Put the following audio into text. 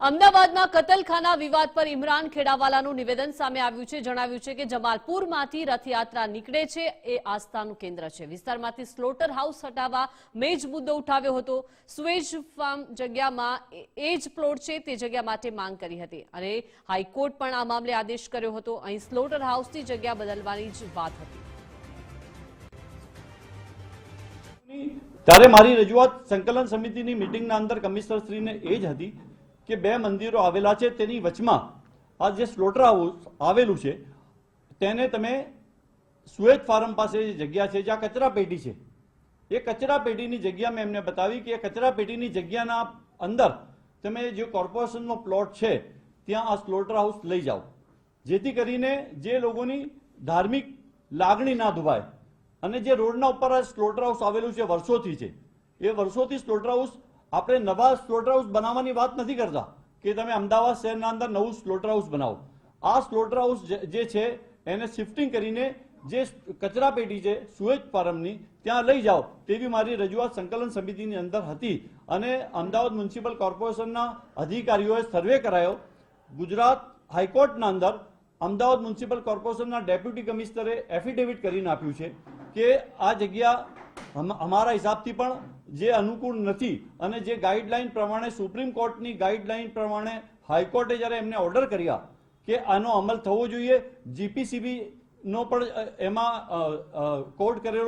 અમદાવાદમાં કતલખાના વિવાદ પર ઇમરાન ખેડાવાલાનું નિવેદન સામે આવ્યું છે. જણાવ્યું છે કે જમાલપુરમાંથી રથયાત્રા નીકળે છે. એ આસ્થાનું કેન્દ્ર છે. વિસ્તારમાંથી સ્લોટર હાઉસ હટાવવા મેજ મુદ્દો ઉઠાવ્યો હતો. સ્વેજ ફાર્મ જગ્યામાં એ- જ પ્લોટ છે. તે જગ્યા માટે માંગ કરી હતી અને હાઈકોર્ટ પણ આ મામલે આદેશ કર્યો હતો. અહીં સ્લોટર હાઉસની જગ્યા બદલવાની જ વાત હતી. ત્યારે મારી રજૂઆત સંકલન સમિતિની મિટિંગના અંદર કમિશનર શ્રીને એ જ હતી કે બે મંદિરો આવેલા છે તેની વચમાં આ જે સ્લોટર હાઉસ આવેલું છે, તેને તમે સુએજ ફાર્મ પાસે જે જગ્યા છે જ્યાં કચરા પેટી છે, એ કચરા પેટીની જગ્યા મેં એમને બતાવી કે કચરા પેટીની જગ્યાના અંદર તમે જે કોર્પોરેશનનો પ્લોટ છે, ત્યાં આ સ્લોટર હાઉસ લઈ જાઓ. જેથી કરીને જે લોકોની ધાર્મિક લાગણી ના દુભાય. અને જે રોડના ઉપર આ સ્લોટર હાઉસ આવેલું છે, વર્ષોથી છે, એ વર્ષોથી સ્લોટર હાઉસ આપણે નવા સ્લોટર હાઉસ બનાવવાની વાત નથી કરતા કે તમે અમદાવાદ શહેરના અંદર નવું સ્લોટર હાઉસ બનાવો. આ સ્લોટર હાઉસ જે છે, એને શિફ્ટિંગ કરીને જે કચરા પેટી છે સુએજ ફાર્મની ત્યાં લઈ જાઓ. તેવી મારી રજૂઆત સંકલન સમિતિની અંદર હતી અને અમદાવાદ મ્યુનિસિપલ કોર્પોરેશનના અધિકારીઓએ સર્વે કરાયો. ગુજરાત હાઈકોર્ટના અંદર અમદાવાદ મ્યુનિસિપલ કોર્પોરેશનના ડેપ્યુટી કમિશનરે એફિડેવિટ કરીને આપ્યું છે કે આ જગ્યા અમ- અમારા હિસાબથી પણ જે અનુકૂળ નથી અને જે ગાઈડલાઈન પ્રમાણે સુપ્રીમ કોર્ટની ગાઈડલાઈન પ્રમાણે હાઈકોર્ટે જ્યારે એમને ઓર્ડર કર્યા કે આનો અમલ થવો જોઈએ જીપીસીબી નો પણ એમાં કોર્ટ કરેલો